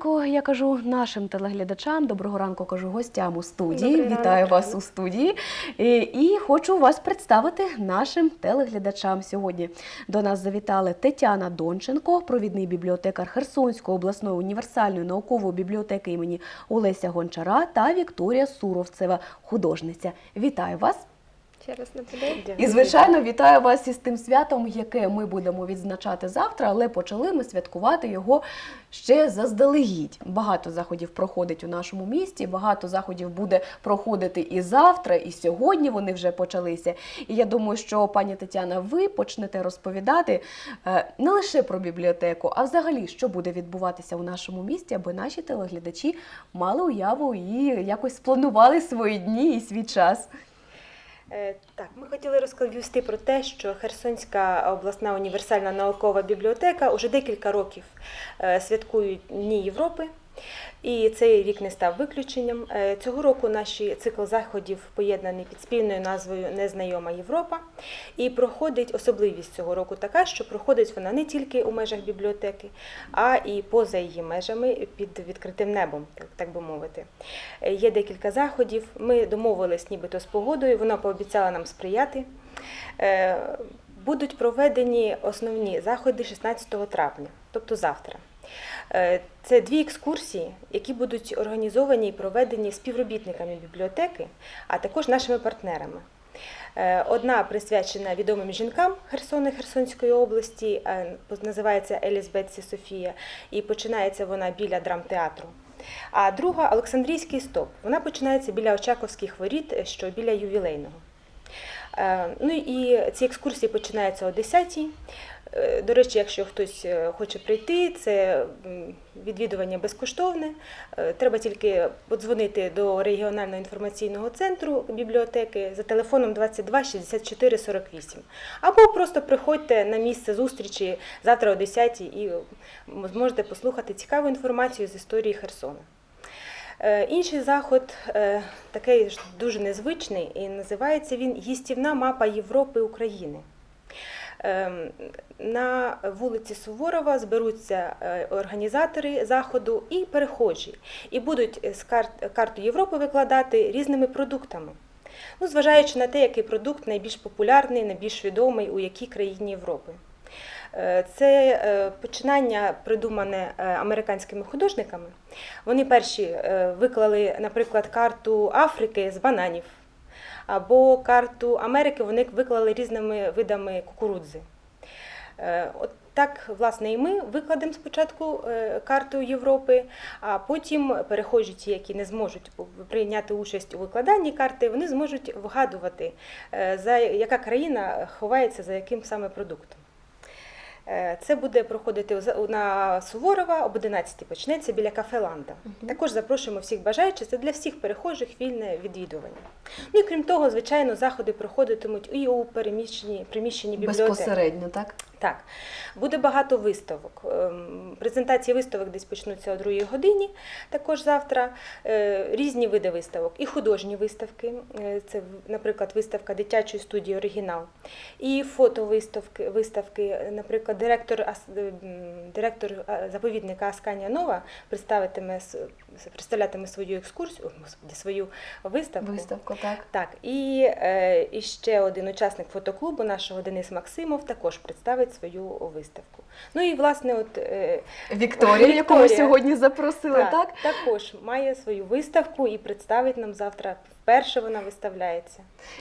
ранку, я кажу нашим телеглядачам. Доброго ранку кажу гостям у студії. Добрий Вітаю ранок. вас у студії. І, і хочу вас представити нашим телеглядачам сьогодні. До нас завітали Тетяна Донченко, провідний бібліотекар Херсонської обласної універсальної наукової бібліотеки імені Олеся Гончара та Вікторія Суровцева, художниця. Вітаю вас! Ще раз на тебе. І, звичайно, вітаю вас із тим святом, яке ми будемо відзначати завтра, але почали ми святкувати його ще заздалегідь. Багато заходів проходить у нашому місті, багато заходів буде проходити і завтра, і сьогодні вони вже почалися. І я думаю, що пані Тетяна, ви почнете розповідати е, не лише про бібліотеку, а взагалі, що буде відбуватися у нашому місті, аби наші телеглядачі мали уяву і якось спланували свої дні і свій час. Е, Так, ми хотіли розповісти про те, що Херсонська обласна універсальна наукова бібліотека уже декілька років е, святкують Дні Європи. І цей рік не став виключенням. Е, Цього року наш цикл заходів поєднаний під спільною назвою Незнайома Європа. І проходить особливість цього року така, що проходить вона не тільки у межах бібліотеки, а і поза її межами під відкритим небом, так, би мовити. Е, Є декілька заходів. Ми домовились нібито з погодою, вона пообіцяла нам сприяти. Е, Будуть проведені основні заходи 16 травня, тобто завтра. Е, Це дві екскурсії, які будуть організовані і проведені співробітниками бібліотеки, а також нашими партнерами. Е, Одна присвячена відомим жінкам Херсона Херсонської області, е, називається Елізбетсі Софія, і починається вона біля драмтеатру. А друга Олександрійський стоп. Вона починається біля Очаковських воріт, що біля ювілейного. Ну і ці екскурсії починаються о 10-й. Е, До речі, якщо хтось е, хоче прийти, це відвідування безкоштовне. Е, Треба тільки подзвонити до регіонального інформаційного центру бібліотеки за телефоном 22 64 48. Або просто приходьте на місце зустрічі завтра о 10 і зможете послухати цікаву інформацію з історії Херсона. Інший заход такий дуже незвичний і називається він Їстівна мапа Європи України. Ем, На вулиці Суворова зберуться е, організатори заходу і перехожі, і будуть з карт, карту Європи викладати різними продуктами. Ну, зважаючи на те, який продукт найбільш популярний, найбільш відомий у якій країні Європи. Е, Це е, починання придумане е, американськими художниками. Вони перші е, виклали, наприклад, карту Африки з бананів, або карту Америки вони виклали різними видами кукурудзи. Е, От так, власне, і ми викладемо спочатку е, карту Європи, а потім перехожі, ті, які не зможуть прийняти участь у викладанні карти, вони зможуть вгадувати, е, за яка країна ховається за яким саме продуктом. Е, Це буде проходити на Суворова об 11 почнеться біля кафе Ланда. Також запрошуємо всіх бажаючих. Це для всіх перехожих вільне відвідування. Ну і крім того, звичайно, заходи проходитимуть і у переміщенні приміщенні бібліотеки. Безпосередньо, так? Так, буде багато виставок. Ем, Презентації виставок десь почнуться о 2 годині, також завтра. Е, Різні види виставок, і художні виставки. Е, Це, наприклад, виставка дитячої студії Оригінал, і фотовиставки, виставки. Наприклад, директор, ас- директор е, заповідника Асканія Нова представитиме, представлятиме свою екскурсію, свою виставку. Виставку, так. Так, і, е, і ще один учасник фотоклубу нашого Денис Максимов також представить свою виставку. Ну і власне, от е, Вікторія, яку ми сьогодні запросили, так? також має свою виставку і представить нам завтра. Вперше вона виставляється.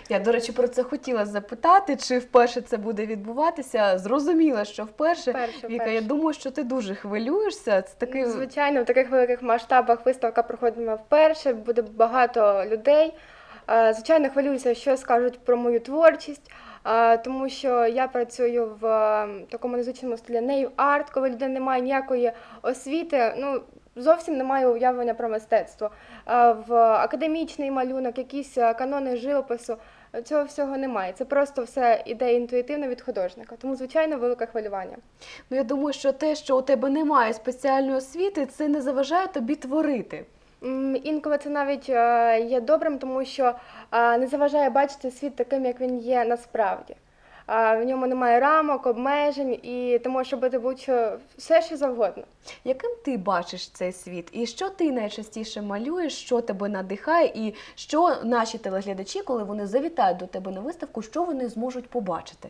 Я, до речі, про це хотіла запитати, чи вперше це буде відбуватися. Зрозуміла, що вперше. Вперше, Віка, вперше. я думаю, що ти дуже хвилюєшся. Це такий Звичайно, в таких великих масштабах виставка проходитиме вперше, буде багато людей. Звичайно, хвилююся, що скажуть про мою творчість, тому що я працюю в такому незвичному стилі нею арт, коли людина не має ніякої освіти. Ну, Зовсім немає уявлення про мистецтво. В академічний малюнок, якісь е, канони живопису, е, цього всього немає. Це просто все іде інтуїтивно від художника. Тому, звичайно, велике хвилювання. ну я думаю, що те, що у тебе немає спеціальної освіти, це не заважає тобі творити. Інколи це навіть е, є добрим, тому що не заважає бачити світ таким, як він є насправді. В ньому немає рамок, обмежень, і ти можеш робити будь-що все, що завгодно. Яким ти бачиш цей світ? І що ти найчастіше малюєш, що тебе надихає, і що наші телеглядачі, коли вони завітають до тебе на виставку, що вони зможуть побачити?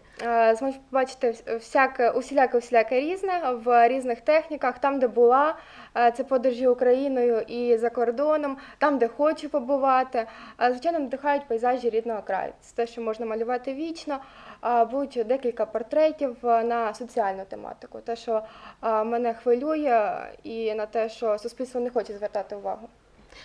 Зможуть побачити всяке, усіляке, усіляке різне в різних техніках, там, де була, це подорожі Україною і за кордоном, там, де хочу побувати. Е, Звичайно, надихають пейзажі рідного краю. Це те, що можна малювати вічно. Будуть декілька портретів е, на соціальну тематику, те, що е, мене хвилює, і на те, що суспільство не хоче звертати увагу.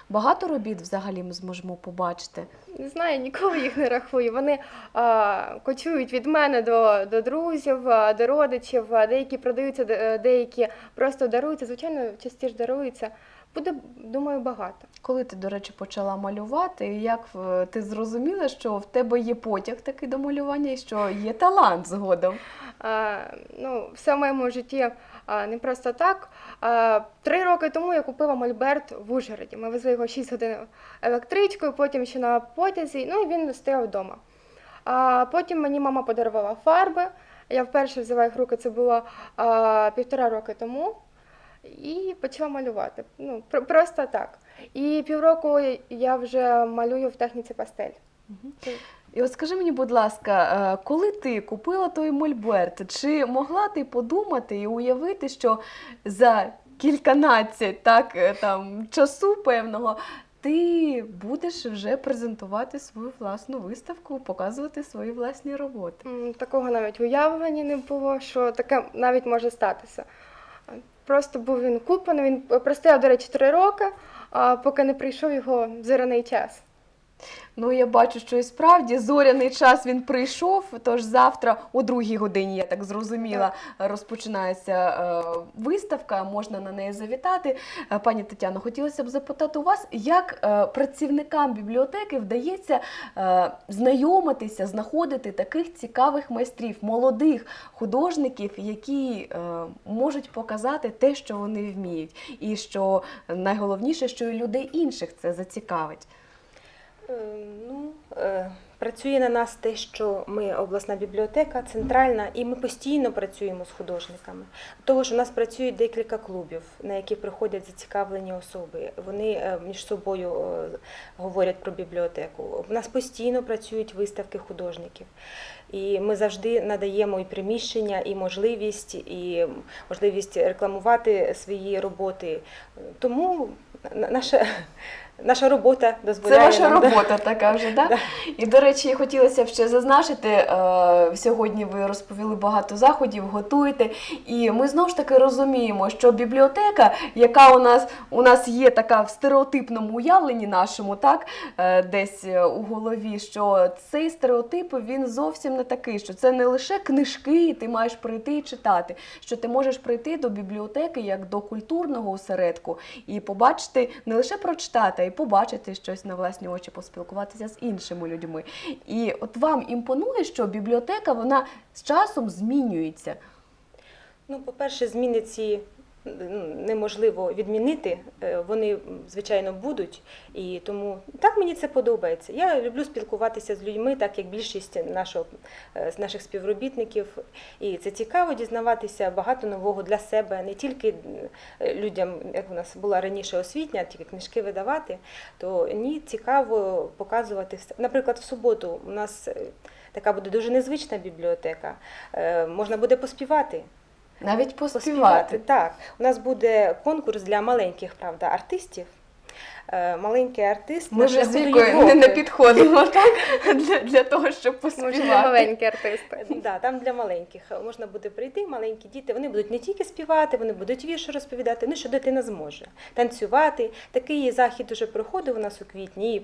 Багато робіт взагалі ми зможемо побачити. Не знаю, ніколи їх не рахую. Вони а, кочують від мене до, до друзів, до родичів, деякі продаються, деякі просто даруються. Звичайно, частіше даруються. Буде, думаю, багато. Коли ти, до речі, почала малювати, як е, ти зрозуміла, що в тебе є потяг такий до малювання і що є талант згодом? Ну, все в моєму житті не просто так. Три роки тому я купила мольберт в Ужгороді. Ми везли його 6 годин електричкою, потім ще на потязі, ну і він стояв вдома. Потім мені мама подарувала фарби. Я вперше взяла їх в руки, це було півтора роки тому. І почала малювати. Ну, просто так. І півроку я вже малюю в техніці пастель. І от скажи мені, будь ласка, е, коли ти купила той мольберт, чи могла ти подумати і уявити, що за кільканадцять так е, там часу певного ти будеш вже презентувати свою власну виставку, показувати свої власні роботи? Такого навіть уявлення не було, що таке навіть може статися. Просто був він куплений, він простояв, до речі, три роки, поки не прийшов його зоряний час. Ну, я бачу, що і справді зоряний час він прийшов. Тож завтра, о другій годині, я так зрозуміла, розпочинається е, виставка. Можна на неї завітати. Е, Пані Тетяно, хотілося б запитати у вас, як е, працівникам бібліотеки вдається знайомитися, знаходити таких цікавих майстрів, молодих художників, які можуть показати те, що вони вміють, і що найголовніше, що і людей інших це зацікавить. Е, Ну, е, працює на нас те, що ми обласна бібліотека, центральна, і ми постійно працюємо з художниками. Того ж у нас працює декілька клубів, на які приходять зацікавлені особи. Вони е, між собою говорять про бібліотеку. У нас постійно працюють виставки художників. І ми завжди надаємо і приміщення, і можливість, і можливість рекламувати свої роботи. Тому наша, наша робота дозволяє Це ваша нам, да. робота така вже, да? Да. І до речі, хотілося б ще зазначити, е, сьогодні ви розповіли багато заходів, готуєте, і ми знову ж таки розуміємо, що бібліотека, яка у нас у нас є така в стереотипному уявленні нашому, так е, десь е, у голові, що цей стереотип він зовсім не такий, що це не лише книжки, і ти маєш прийти і читати, що ти можеш прийти до бібліотеки як до культурного осередку і побачити не лише прочитати, й побачити щось на власні очі, поспілкуватися з іншими людьми. І от вам імпонує, що бібліотека вона з часом змінюється. Ну, по-перше, зміни ці неможливо відмінити. Е, Вони, звичайно, будуть. І тому так мені це подобається. Я люблю спілкуватися з людьми, так як більшість нашого, е, з наших співробітників. І це цікаво дізнаватися багато нового для себе, не тільки е, людям, як у нас була раніше освітня, тільки книжки видавати, то ні, цікаво показувати. все. Наприклад, в суботу у нас така буде дуже незвична бібліотека. Можна буде поспівати. Навіть поспівати. Поспівати, так. У нас буде конкурс для маленьких, правда, артистів. Е, Маленький артист Ми вже з вікою не, не підходимо так? Для, для того, щоб Може, не поспівати. маленькі артисти. Да, там для маленьких можна буде прийти, маленькі діти. Вони будуть не тільки співати, вони будуть вірші розповідати. Ну що дитина зможе танцювати. Такий захід уже проходив у нас у квітні. і,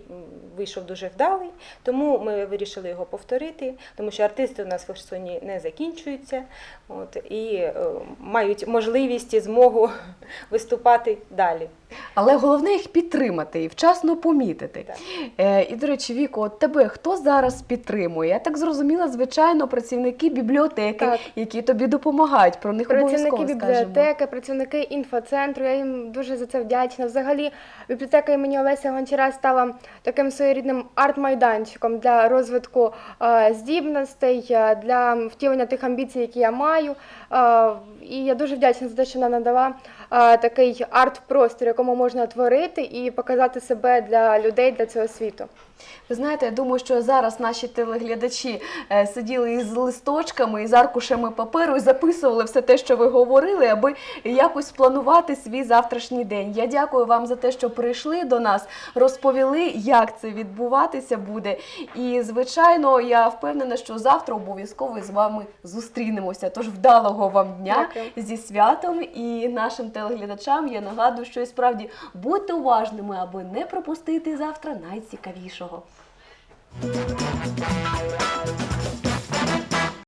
Вийшов дуже вдалий, тому ми вирішили його повторити, тому що артисти у нас в Херсоні не закінчуються, от і е, мають можливість і змогу виступати далі. Але головне їх підтримати. Підтримати і вчасно помітити. Е, і, до речі, Віко, от тебе хто зараз підтримує? Я так зрозуміла, звичайно, працівники бібліотеки, Так. які тобі допомагають. Про них Працівники обов'язково скажемо. бібліотеки, працівники інфоцентру, я їм дуже за це вдячна. Взагалі, бібліотека імені Олеся Гончара стала таким своєрідним арт-майданчиком для розвитку е, здібностей, е, для втілення тих амбіцій, які я маю. Е, і я дуже вдячна за те, що вона надала е, такий арт-простір, якому можна творити і показати себе для людей, для цього світу. Ви знаєте, я думаю, що зараз наші телеглядачі е, сиділи із листочками, із аркушами паперу і записували все те, що ви говорили, аби якось спланувати свій завтрашній день. Я дякую вам за те, що прийшли до нас, розповіли, як це відбуватися буде. І, звичайно, я впевнена, що завтра обов'язково з вами зустрінемося. Тож вдалого вам дня Дякую. зі святом і нашим телеглядачам я нагадую, що і справді будьте уважними, аби не пропустити завтра найцікавішого.